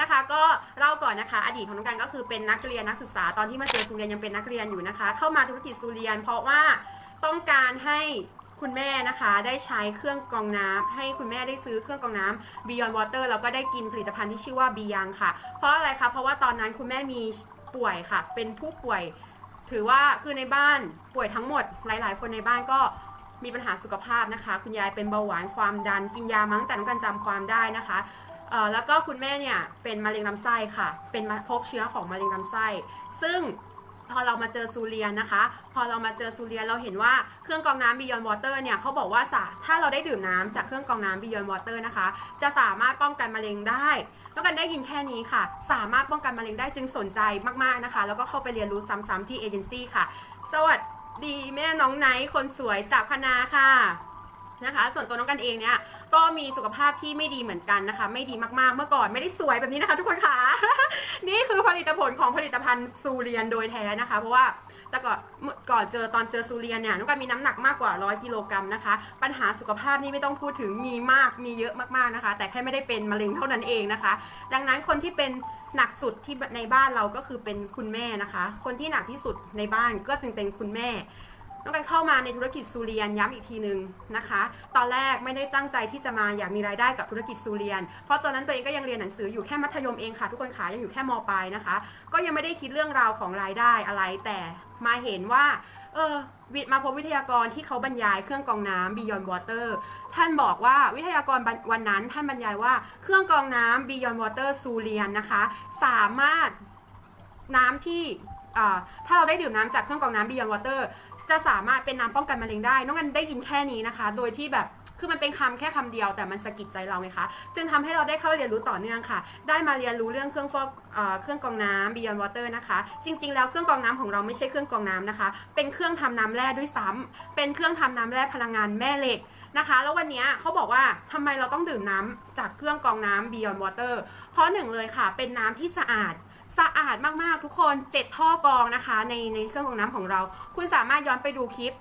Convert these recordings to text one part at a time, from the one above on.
นะคะ ก็เล่าก่อนนะคะ อดีตของน้องกันก็คือเป็นนักเรียนนักศึกษาตอนที่มาเจอซูเรียนยังเป็นนักเรียนอยู่นะคะ เข้ามาธุรกิจซูเรียน เพราะว่าต้องการให้คุณแม่นะคะได้ใช้เครื่องกรองน้ำให้คุณแม่ได้ซื้อเครื่องกรองน้ำ Beyond Water แล้วก็ได้กินผลิตภัณฑ์ที่ชื่อว่า b ียังค่ะ เพราะอะไรคะเพราะว่าตอนนั้นคุณแม่มีป่วยค่ะ เป็นผู้ป่วย ถือว่าคือในบ้านป่วยทั้งหมด หลาย ๆ คนในบ้านก็มีปัญหาสุขภาพนะคะ คุณยายเป็นเบาหวานความดันกินยามั้งแต่น้องกันจำความได้นะคะ เอ่อแล้วก็คุณแม่เนี่ยเป็นมะเร็งลำไส้ค่ะ เป็นมาพบเชื้อของมะเร็งลำไส้ ซึ่งพอเรามาเจอซูเรียนนะคะ พอเรามาเจอซูเรียนเราเห็นว่าเครื่องกรองน้ำ Beyond Water เนี่ยเขาบอกว่าถ้าเราได้ดื่มน้ำจากเครื่องกรองน้ำ Beyond Water นะคะ จะสามารถป้องกันมะเร็งได้แล้วกันได้ยินแค่นี้ค่ะ สามารถป้องกันมะเร็งได้จึงสนใจมากๆนะคะ แล้วก็เข้าไปเรียนรู้ซ้ำๆที่เอเจนซี่ค่ะ สวัสดีแม่น้องไนท์คนสวยจากพนาค่ะ นะคะ ส่วนตัวน้องกันเองเนี่ยก็มีสุขภาพที่ไม่ดีเหมือนกันนะคะ ไม่ดีมากๆ เมื่อก่อนไม่ได้สวยแบบนี้นะคะ ทุกคนค่ะ นี่คือผลิตผลของผลิตภัณฑ์ซูเรียนโดยแท้นะคะ เพราะว่าแต่ก่อนก่อนเจอตอนเจอซูเรียนเนี่ยน้องกันมีน้ำหนักมากกว่า 100กิโลกรัมนะคะ ปัญหาสุขภาพนี่ไม่ต้องพูดถึงมีมากมีเยอะมากๆนะคะ แต่แค่ไม่ได้เป็นมะเร็งเท่านั้นเองนะคะ ดังนั้นคนที่เป็นหนักสุดที่ในบ้านเราก็คือเป็นคุณแม่นะคะ คนที่หนักที่สุดในบ้านก็จึงเป็นคุณแม่ น้องกันเข้ามาในธุรกิจซูเรียนย้ำอีกทีหนึ่งนะคะ ตอนแรกไม่ได้ตั้งใจที่จะมาอยากมีรายได้กับธุรกิจซูเรียน เพราะตอนนั้นตัวเองก็ยังเรียนหนังสืออยู่แค่มัธยมเองค่ะ ทุกคนขายังอยู่แค่มปลายนะคะ ก็ยังไม่ได้คิดเรื่องราวของรายได้อะไรแต่มาเห็นว่าเออวิทย์มาพบวิทยากรที่เขาบรรยายเครื่องกรองน้ำ Beyond Water ท่านบอกว่าวิทยากรวันนั้นท่านบรรยายว่าเครื่องกรองน้ำ Beyond Water ซูเรียนนะคะ สามารถน้ำที่ถ้าเราได้ดื่มน้ำจากเครื่องกรองน้ำ Beyond Water จะสามารถเป็นน้ำป้องกันมะเร็งได้ น้องกันได้ยินแค่นี้นะคะ โดยที่แบบคือมันเป็นคำแค่คำเดียวแต่มันสะกิดใจเราไงคะ จึงทำให้เราได้เข้าเรียนรู้ต่อเนื่องค่ะ ได้มาเรียนรู้เรื่องเครื่องฟอกเเครื่องกรองน้ำ Beyond Water นะคะ จริง ๆ แล้วเครื่องกรองน้ำของเราไม่ใช่เครื่องกรองน้ำนะคะ เป็นเครื่องทำน้ำแร่ด้วยซ้ำเป็นเครื่องทำน้ำแร่พลังงานแม่เหล็กนะคะ แล้ววันนี้เขาบอกว่าทำไมเราต้องดื่มน้ำจากเครื่องกรองน้ำ Beyond Water เพราะหนึ่งเลยค่ะ เป็นน้ำที่สะอาด สะอาดมากๆทุกคนเจ็ดท่อกรองนะคะ ในในเครื่องกรองน้ำของเรา คุณสามารถย้อนไปดูคลิป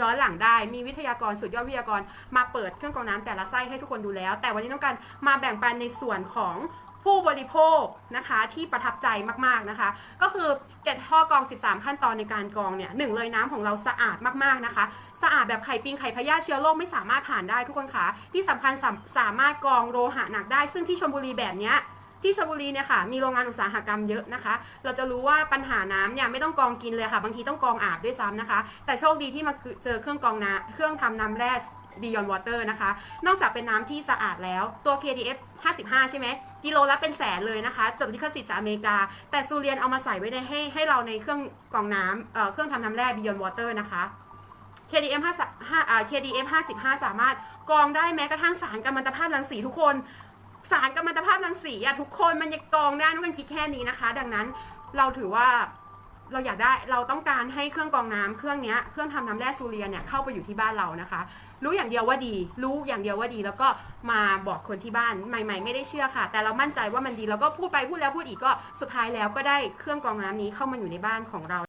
ย้อนหลังได้มีวิทยากรสุดยอดวิทยากรมาเปิดเครื่องกรองน้ำแต่ละไส้ให้ทุกคนดูแล้ว แต่วันนี้ต้องการมาแบ่งปันในส่วนของผู้บริโภคนะคะที่ประทับใจมากๆนะคะ ก็คือ7ท่อกรอง 13 ขั้นตอนในการกรองเนี่ยหนึ่งเลยน้ำของเราสะอาดมากๆนะคะ สะอาดแบบไข่ปิงไข่พยาเชื้อโรคไม่สามารถผ่านได้ทุกคนคะที่สำคัญสามสามารถกรองโลหะหนักได้ ซึ่งที่ชลบุรีแบบเนี้ย ที่ชลบุรีเนี่ยค่ะมีโรงงานอุตสาหกรรมเยอะนะคะ เราจะรู้ว่าปัญหาน้ำเนี่ยไม่ต้องกรองกินเลยค่ะ บางทีต้องกรองอาบด้วยซ้ำนะคะ แต่โชคดีที่มาเจอเครื่องกรองน้ำเครื่องทำน้ำแร่ Beyond Water นะคะ นอกจากเป็นน้ำที่สะอาดแล้วตัว KDF 55 ใช่ไหมกิโลละเป็นแสนเลยนะคะ จดลิขสิทธิ์จากอเมริกา แต่ซูเรียนเอามาใส่ไว้ในให้ให้เราในเครื่องกรองน้ำเเครื่องทำน้ำแร่ Beyond Water นะคะ KDM 5อ่า KDF 55 สามารถกรองได้แม้กระทั่งสารกัมมันตภาพรังสีทุกคน สารกัมมันตภาพรังสีอะทุกคนมันยังกองได้นุกันคิดแค่นี้นะคะ ดังนั้นเราถือว่าเราอยากได้เราต้องการให้เครื่องกรองน้ำเครื่องนี้เครื่องทำน้ำแร่ซูเรียเนี่ยเข้าไปอยู่ที่บ้านเรานะคะ รู้อย่างเดียวว่าดี รู้อย่างเดียวว่าดี แล้วก็มาบอกคนที่บ้านใหม่ ๆ ไม่ได้เชื่อค่ะ แต่เรามั่นใจว่ามันดีแล้วก็พูดไปพูดแล้วพูดอีกก็สุดท้ายแล้วก็ได้เครื่องกรองน้ำนี้เข้ามาอยู่ในบ้านของเรา